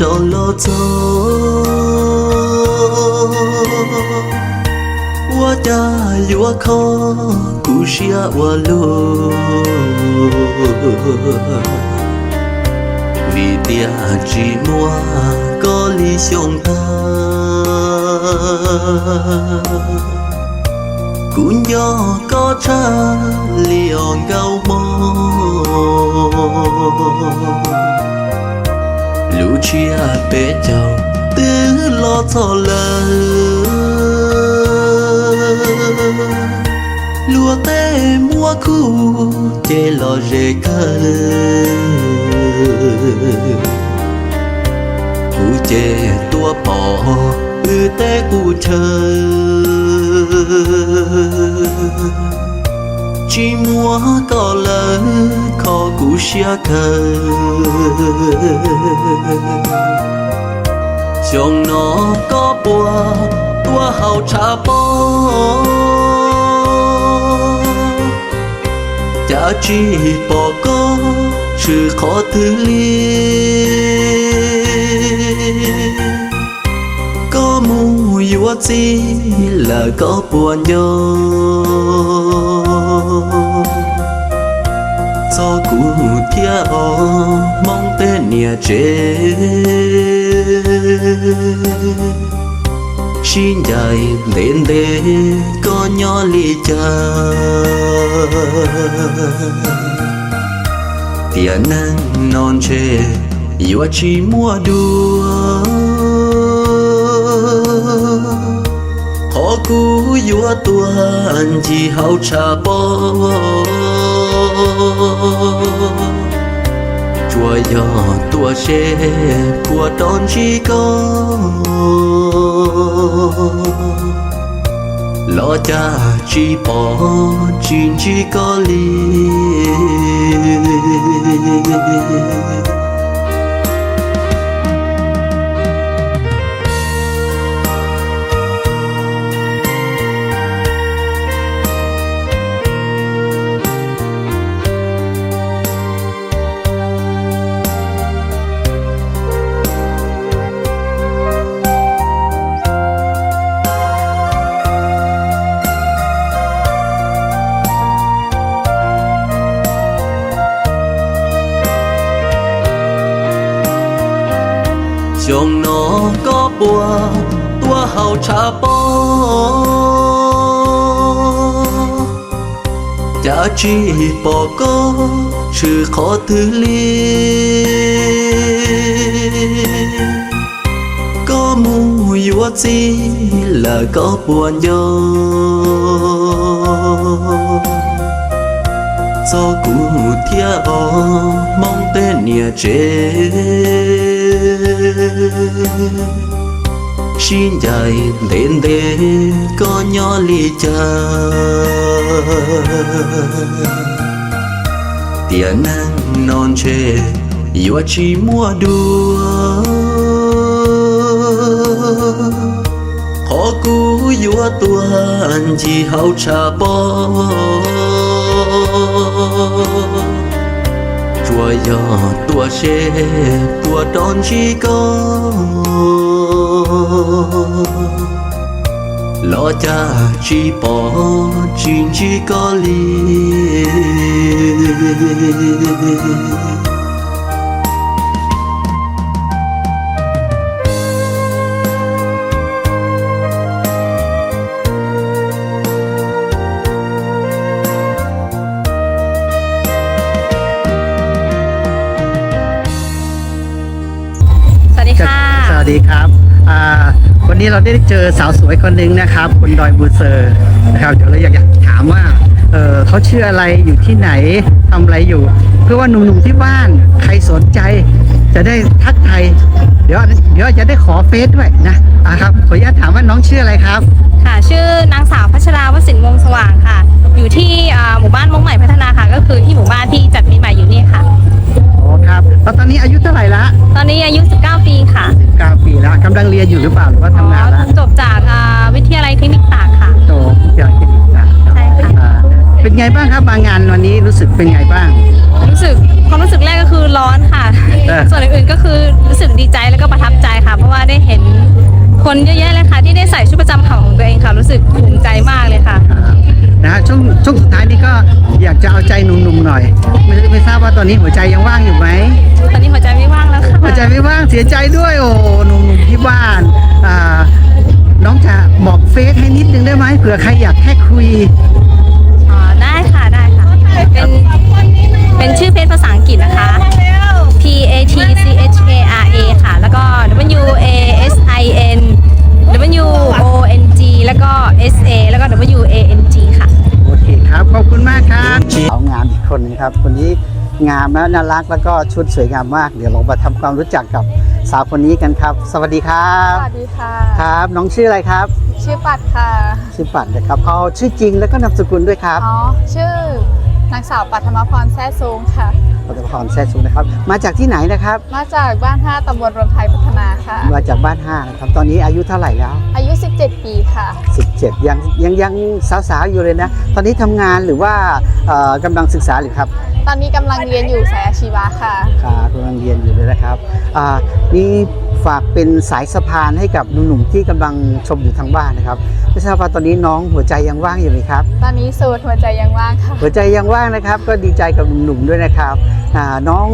dolor wa da yua kho ku shia wa lo vì tia chỉ mua có lý xiong ta cú nhỏ có cha li on gao mong Lucia bé chào tứ lo cho lờ lúa té mua cu chê lo rê cơ. Cu chê tua bỏ ư tê cu chơi chỉ mua có lỡ khó cú xia cờ trong nó có bùa, tua hào trà bó. Chả chỉ bỏ có sự khó thứ liên có mù yếu gì là có buồn nhau do cụ thia mong tên nhà chế xin dài lên đê, có nhỏ ly cha. Tiền năng non chê yêu chỉ mua กูยัวตัวอันที่เฮาชาปอจัวยอตัวเชกลัวตอนชีก็ลอจ้าชีปอจีนชีก็ลี màu trà bó Chả chi bỏ có sự khó thứ liên có mu yua chi là có buồn nhớ, do cũ thia o mong tên nhà chết xin dạy đến đê có nhỏ ly chờ. Tiền nắng non chê yêu chỉ mua đua khó cú yêu tuần chỉ hậu trà bò chùa gió tua xe tua đón chỉ có. ลอจาชีปอจินชีกอลี นี้เราได้เจอสาวสวยคนหนึ่งนะครับคุณดอยบูเซอร์นะครับเดี๋ยวเราอยากจะถามว่าเออเขาชื่ออะไรอยู่ที่ไหนทำอะไรอยู่ เพื่อว่าหนุ่มๆที่บ้านใครสนใจ จะได้ทักไทายเดี๋ยวเดี๋ยวจะได้ขอเฟซด้วยนะอ่าครับขออนุญาตถามว่าน้องชื่ออะไรครับ ค่ะ ชื่อนางสาวพัชราวสินวงศ์สว่างค่ะ อยู่ที่หมู่บ้านมงใหม่พัฒนาค่ะ ก็คือที่หมู่บ้านที่จัดปีใหม่อยู่นี่ค่ะ ครับแล้วตอนนี้อายุเท่าไหร่ละตอนนี้อายุ 19 ปีค่ะ9ปีแล้วกำลังเรียนอยู่หรือเปล่าหรือว่าทำงานอ๋แล้อวจบจากอ่าวิทยาลัยเทคนิคตากค่ะ โตอยากกินจ้ะใช่ค่ะอ่าเป็นไงบ้างครับมางานวันนี้รู้สึกเป็นไงบ้าง รู้สึกความรู้สึกแรกก็คือร้อนค่ะ เออ ส่วนอื่นๆก็คือรู้สึกดีใจแล้วก็ประทับใจค่ะ เพราะว่าได้เห็นคนเยอะแยะเลยค่ะ ที่ได้ใส่ชุดประจำของตัวเองค่ะ รู้สึกภูมิใจมากเลยค่ะนะ ฮะช่วงช่วงสุดท้ายนี้ก็อยากจะเอาใจหนุ่มๆหน่อย ไม่ไม่ทราบว่าตอนนี้หัวใจยังว่างอยู่ไหมตอนนี้หัวใจไม่ว่างแล้วค่ะหัวใจไม่ว่างเสียใจด้วยโอ้หนุ่มๆที่บ้านอ่าน้องจะบอกเฟซให้นิดนึงได้ไหมเผื่อใครอยากแค่คุยอ๋อได้ค่ะได้ค่ะเป็นเป็นชื่อเพจภาษาอังกฤษนะคะ คนหนึงครับ คนนี้งามและน่ารักแล้วก็ชุดสวยงามมาก เดี๋ยวเรามาทำความรู้จักกับสาวคนนี้กันครับ สวัสดีครัสบวัสดีค่ะ ครับ น้องชื่ออะไรครับ ชื่อปัดค่ะ ชื่อปัดนะครับเอาชื่อจริงแล้วก็นามสกุลด้วยครับ อ๋อ ชื่อ นางสาวปัทมพรแซ่ซูงค่ะ ปัตตพรแซ่ชุงนะครับ มาจากที่ไหนนะครับ มาจากบ้าน5ตำบลรวมไทยพัฒนาค่ะ มาจากบ้านห้านะครับ ตอนนี้อายุเท่าไหร่แล้ว อายุ 17 ปีค่ะ 17 ยังยังยังสาวๆอยู่เลยนะ ตอนนี้ทำงานหรือว่าเอ่อกำลังศึกษาหรือครับ ตอนนี้กำลังเรียนอยู่สายอาชีวะค่ะครับกำลังเรียนอยู่เลยนะครับ อ่านี่ ฝากเป็นสายสะพานให้กับหนุ่มๆที่กำลังชมอยู่ทางบ้านนะครับไม่ทราบว่าตอนนี้น้องหัวใจยังว่างอยู่ไหมครับ ตอนนี้โสดหัวใจยังว่างค่ะ หัวใจยังว่างนะครับ ก็ดีใจกับหนุ่มๆด้วยนะครับอ่าน้อง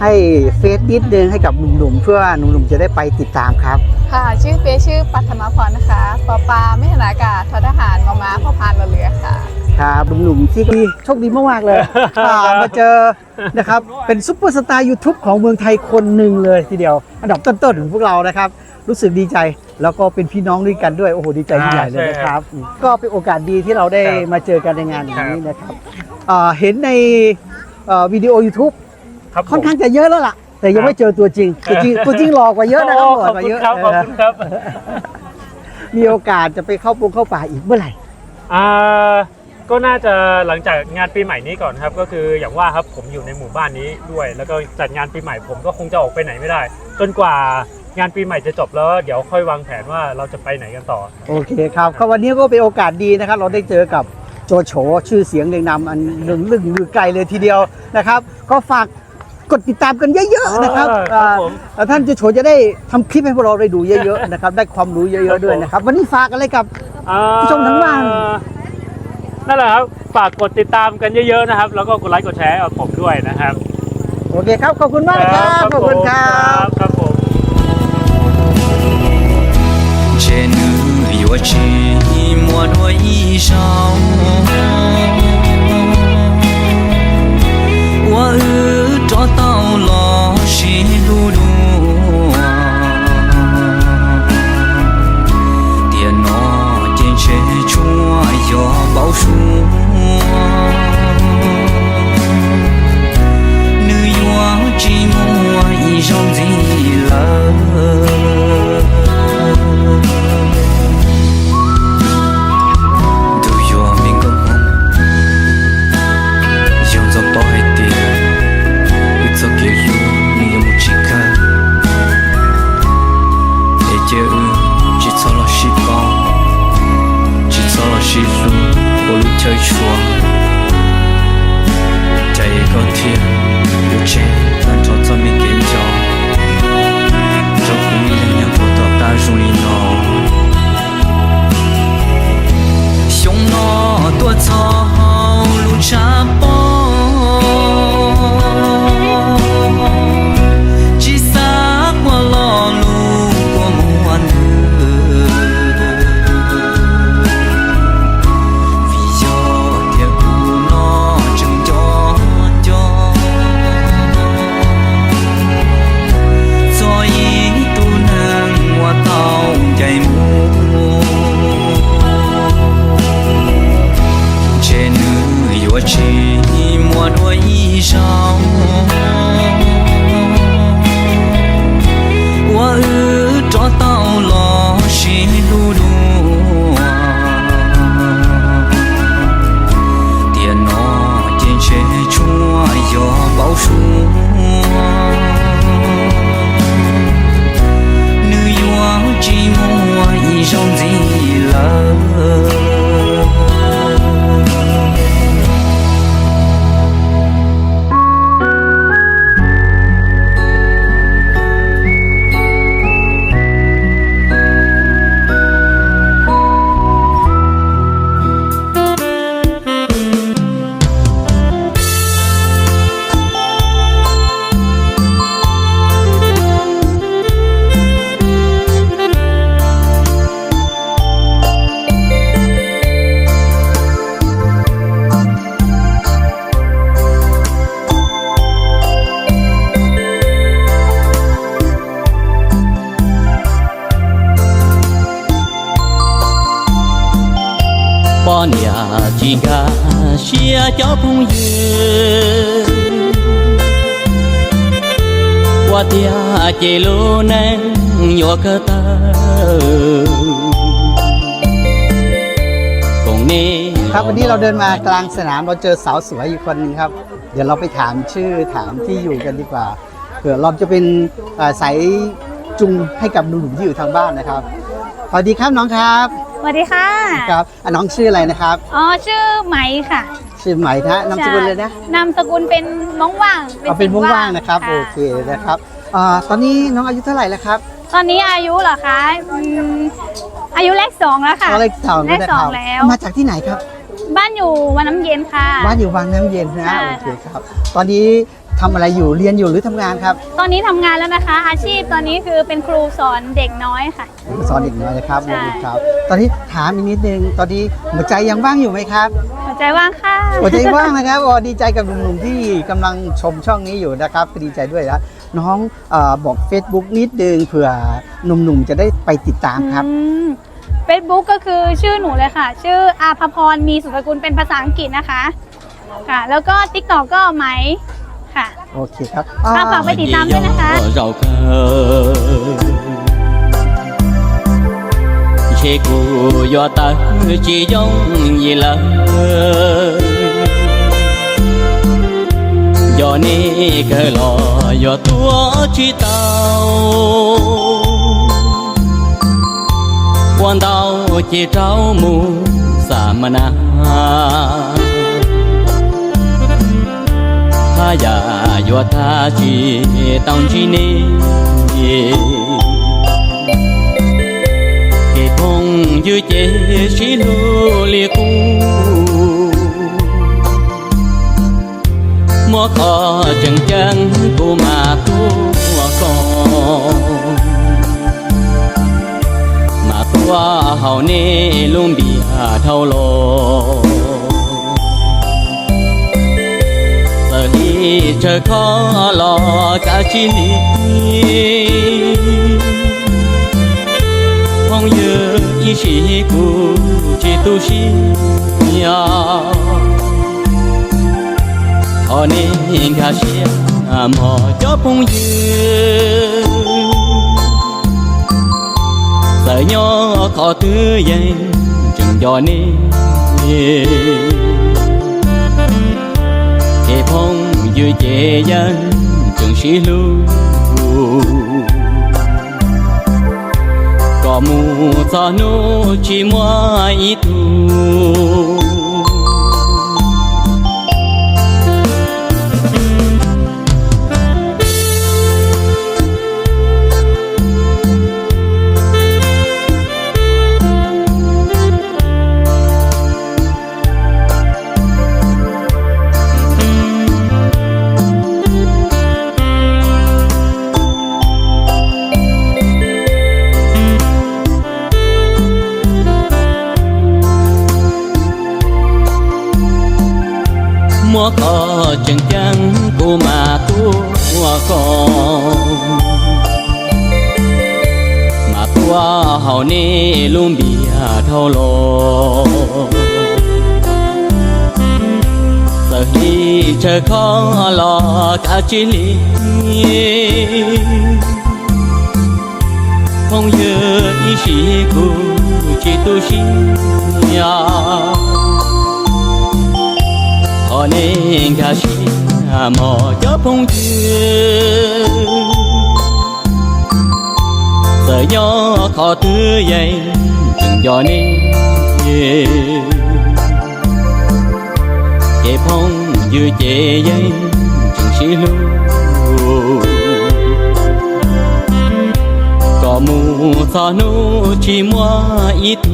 ให้เฟซนิดนึงให้กับหนุ่มๆเพื่อหนุ่มๆจะได้ไปติดตามครับ ค่ะ ชื่อเฟซชื่อปัทมพรนะคะปอปาไม่หนากาศทอทหารมอม้าพอพานรอเรือค่ะครับหนุ่มๆที่ดีโชคดีมากๆเลยอ่ามาเจอนะครับ เป็นซุปเปอร์สตาร์ยูทูบของเมืองไทยคนหนึ่งเลยทีเดียว อันดับต้นๆของพวกเรานะครับ รู้สึกดีใจแล้วก็เป็นพี่น้องด้วยกันด้วย โอ้โห ดีใจที่ใหญ่เลยนะครับ ก็เป็นโอกาสดีที่เราได้มาเจอกันในงานอย่างนี้นะครับอ่าเห็นในเอ่อวิดีโอ YouTube ครับค่อนข้างจะเยอะแล้วล่ะ แต่ยังไม่เจอตัวจริง ตัวจริงตัวจริงหลอกกว่าเยอะนะครับโหล่อกขอบว่าคุเยณอะครับขอบคุณครับ มีโอกาสจะไปเข้าปงเข้าป่าอีกเมื่อไหร่อ่าก็น่าจะหลังจากงานปีใหม่นี้ก่อนครับ ก็คืออย่างว่าครับผมอยู่ในหมู่บ้านนี้ด้วย แล้วก็จัดงานปีใหม่ผมก็คงจะออกไปไหนไม่ได้ จนกว่างานปีใหม่จะจบแล้วเดี๋ยวค่อยวางแผนว่าเราจะไปไหนกันต่อ โอเคครับก็วันนี้ก็เป็นโอกาสดีนะครับ เราได้เจอกับโจโฉชื่อเสียงเรียงนำอันหนึ่งลึงมือไกลเลยทีเดียวนะครับ ก็ฝาก กดติดตามกันเยอะๆนะครับเออคท่านเจะโฉจะได้ทำคลิปให้พวกเราได้ดูเยอะๆนะครับได้ความรู้เยอะๆด้วยนะครับ วันนี้ฝากอะไรกับผู้ชมทั้งบ้าน นั่นแหละครับ ฝากกดติดตามกันเยอะๆนะครับ แล้วก็กดไลค์กดแชร์กับผมด้วยนะครับโอเคครับขอบคุณมากครับขอบคุณครับ ครับผม trên núi vua chi mùa tao lo xí lu lu tiền nó trên chế chúa gió bao xu nữ gió chỉ mua y rong gì lớn qua tia chỉ lu nên nhỏ cơ ta cùng nè ครับวันนี้เราเดินมากลางสนามเราเจอสาวสวยอยู่คนหนึงครับ เดี๋ยวเราไปถามชื่อถามที่อยู่กันดีกว่าเผื่อเราจะเป็นเอ่อสายจุงให้กับหนุ่มๆที่อยู่ทางบ้านนะครับสวัสดีครับน้องครับสวัสดีค่ะ ครับอะน้องชื่ออะไรนะครับ อ๋อ ชื่อไหมค่ะ ชื่อไหมนะนามสกุลเลยนะนามสกุลเป็นม้องว่างเอาเป็นว่างๆนะครับโอเคนะครับอ่าตอนนี้น้องอายุเท่าไหร่แล้วครับ ตอนนี้อายุเหรอคะอืมอายุเลขสองแล้วค่ะก็เลยสองเลขนะสคองรับแล้ว มาจากที่ไหนครับ บ้านอยู่วันน้ำเย็นค่ะ บ้านอยู่วังน้ำเย็นนะใช่โอเคครับ ตอนนี้ทำอะไรอยู่เรียนอยู่หรือทำงานครับ ตอนนี้ทำงานแล้วนะคะ อาชีพตอนนี้คือเป็นครูสอนเด็กน้อยค่ะ สอนเด็กน้อยนะครับใช่ครับ ตอนนี้ถามอีกนิดนึง ตอนนี้หัวใจยังว่างอยู่ไหมครับ หัวใจว่างค่ะหัวใจว่างนะครับอ๋อดีใจกับหนุ่มๆที่กำลังชมช่องนี้อยู่นะครับดีใจด้วยนะน้องอบอก Facebook นิดนึงเผื่อหนุ่มๆจะได้ไปติดตามครับเฟซบุ๊กก็คือชื่อหนูเลยค่ะ ชื่ออาภพรมีสุตสกุลเป็นภาษาอังกฤษนะคะค่ะ แล้วก็ติ๊กต็อกก็ไหมค่ะ โอเคครับฝากไปติดตามด้วยนะคะ rau cờ chê cụ do ta chỉ giống như là do ni cơ lò do tua chỉ tao quan tao chỉ trao mù sa mà na ha ya yo ta chi tao chi ni thong yu che shi lu li ku mo kho chân chân ku ma ku wa con mà qua hậu nê luôn bị hà thâu lô giờ đi chờ khó lo cả chi lý 朋友一起过，几多夕呀。好你开始那么交朋友，在鸟靠得人正叫你。给朋友结缘，正是路。 มูซานูชิมวาอิตู luôn bị thâu lô giờ hi chờ khó lo cả chi lý không nhớ ý sĩ cô chỉ tu sĩ nhà họ nên cả sĩ mà cho phong chưa giờ nhỏ khó tư dây từng cho nên kẻ phong dư chế dây chừng xí lưu. Có mù xa nô chỉ mua ít tu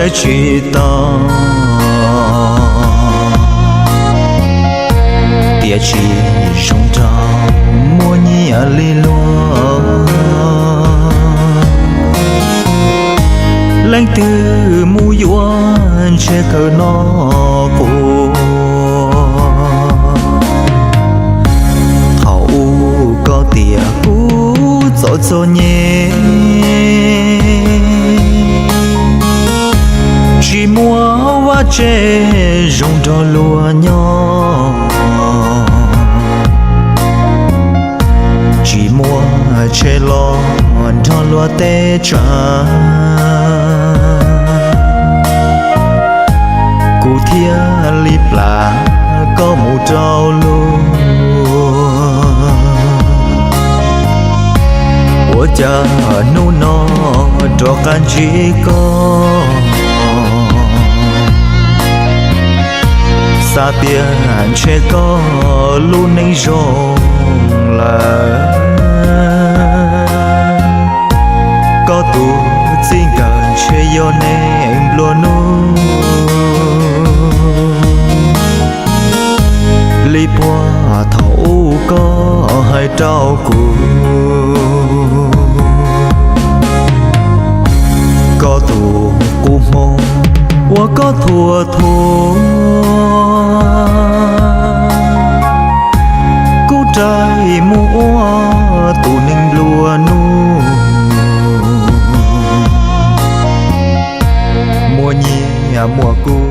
sẽ chỉ ta địa chỉ trong ta mua nhì à li lo lãnh tư mu yuan, che cờ nó cô thảo u có tiệc cũ rõ rõ nhẹ che rong trò lùa nhỏ. Chỉ mua che lo trò lùa tê trả cụ thia lip là có mù trâu luôn. Ủa cha nu nó cho can chỉ con xa tiền che có luôn nay rộng là có tu xin cả che yo nè em luôn nu. Li qua thấu có hai trao cù. Có tu cu mong 我 có thua thua cú trời mua tụ ninh lùa nu mùa nhì à, mùa cu